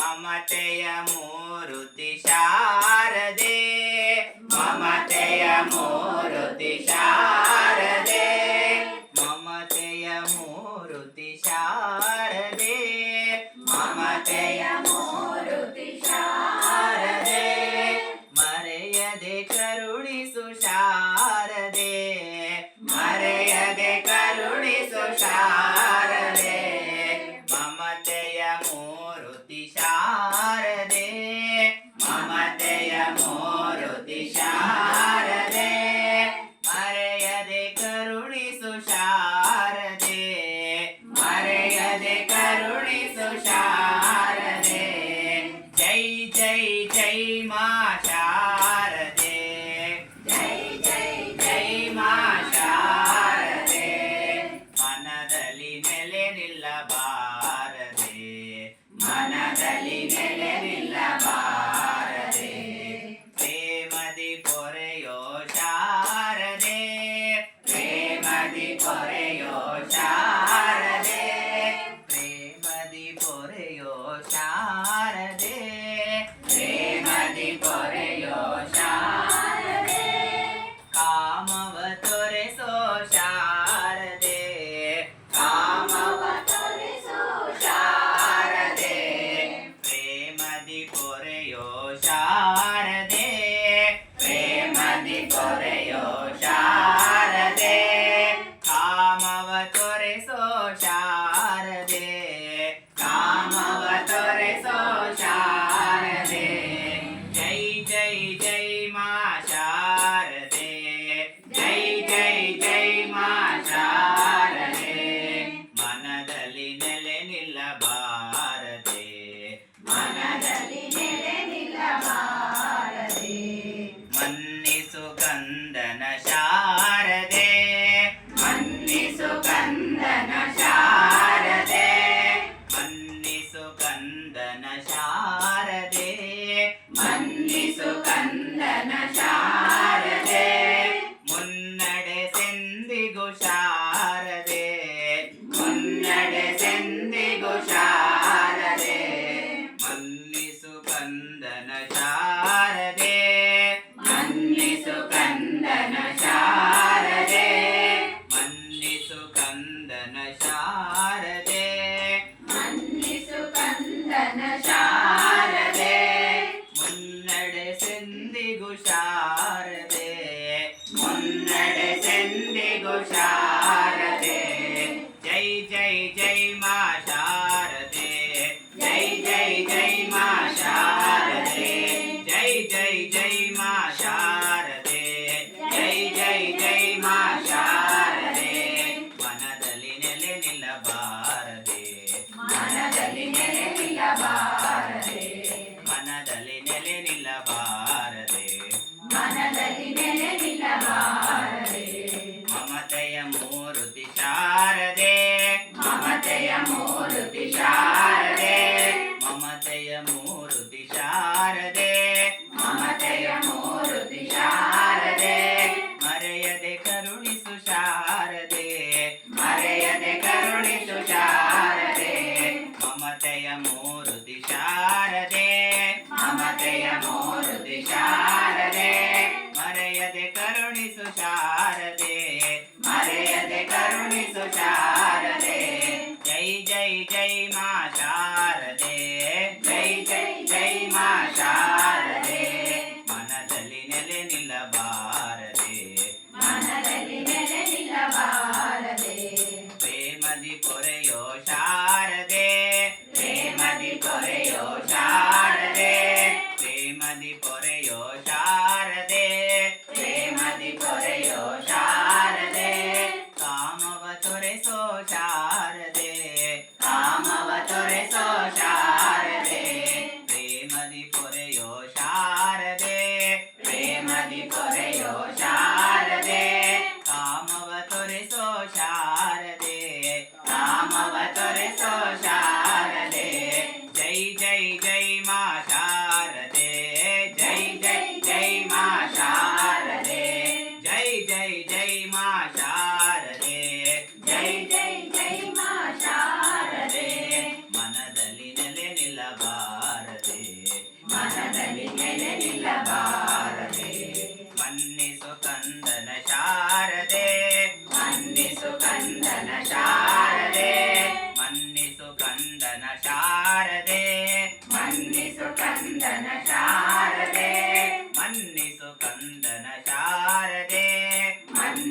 ಮಮತೆಯ ಮೂರುತಿ ಶಾರದೆ. ಮಮತೆಯ ಮೂರುತಿ ಶಾರದೆ. శారదే కరుణి సుశారదే జై జై జై మా శారదే జై జై జై మా శారదే ಮನದಲ್ಲಿ ನೆಲೆ ನಿಲ್ಲಬಾ ಕಂದನ ಶಾರದೆ. ಮನ್ನಿಸು ಕಂದನ ಶಾರದೆ. ಮನ್ನಿಸು ಕಂದನ ಶಾರದೆ. ಮನ್ನಿಸು ಕಂದನ ಶಾರದೆ. ಮುನ್ನಡೆ ಸೆಂದಿಗು ಶಾರದೆ. ಮುನ್ನಡೆ ಸೆಂದಿಗು ಶಾರದೆ. ಮನ್ನಿಸು ಕಂದನ ಶಾರದೆ. ಮನ್ನಿಸು செந்திகுஷாரதே முன்னட செந்திகுஷார் ಮೂರುತಿ ಶಾರದೆ ಮಮತೆಯ ಮೂರುತಿ ಶಾರದೆ ಮರೆಯದೆ ಕರುಣಿಸು ಶಾರದೆ ಮರೆಯದೆ ಕರುಣಿಸು ಶಾರದೆ ಜೈ ಜೈ ಜೈ ಮಾ ಶಾರದೆ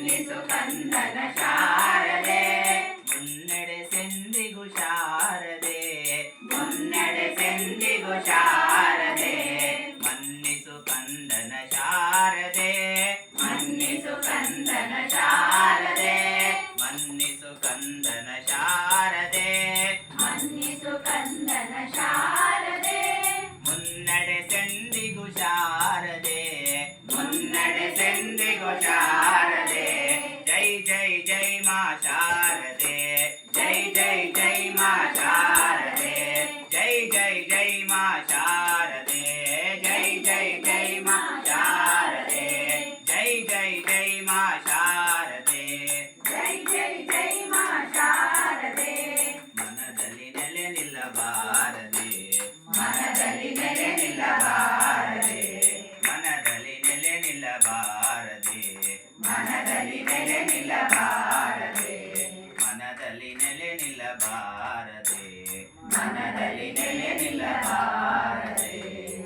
ಮನ್ನಿಸು ಕಂದನ ಶಾರದೆ. ಮುನ್ನಡೆಸೆಂದಿಗೂ ಶಾರದೆ. ಮುನ್ನಡೆಸೆಂದಿಗೂ ಶಾರದೆ. ಮನ್ನಿಸು ಕಂದನ ಶಾರದೆ. ಮನ್ನಿಸು ಕಂದನ ಶಾರದೆ. ಮನ್ನಿಸು ಕಂದನ ಶಾರದೆ. ಮನ್ನಿಸು ಕಂದನ ಶಾರದೆ. ಮುನ್ನಡೆಸೆಂದಿಗೂ ಶಾರದೆ. ಮುನ್ನಡೆಸೆಂದಿಗೂ ಶಾರದೆ ಮನದಲ್ಲಿ ನೆಲೆ ನಿಲ್ಲಬಾರದೆ. ಮನದಲ್ಲಿ ನೆಲೆ ನಿಲ್ಲಬಾರದೆ. ಮನದಲ್ಲಿ ನೆಲೆ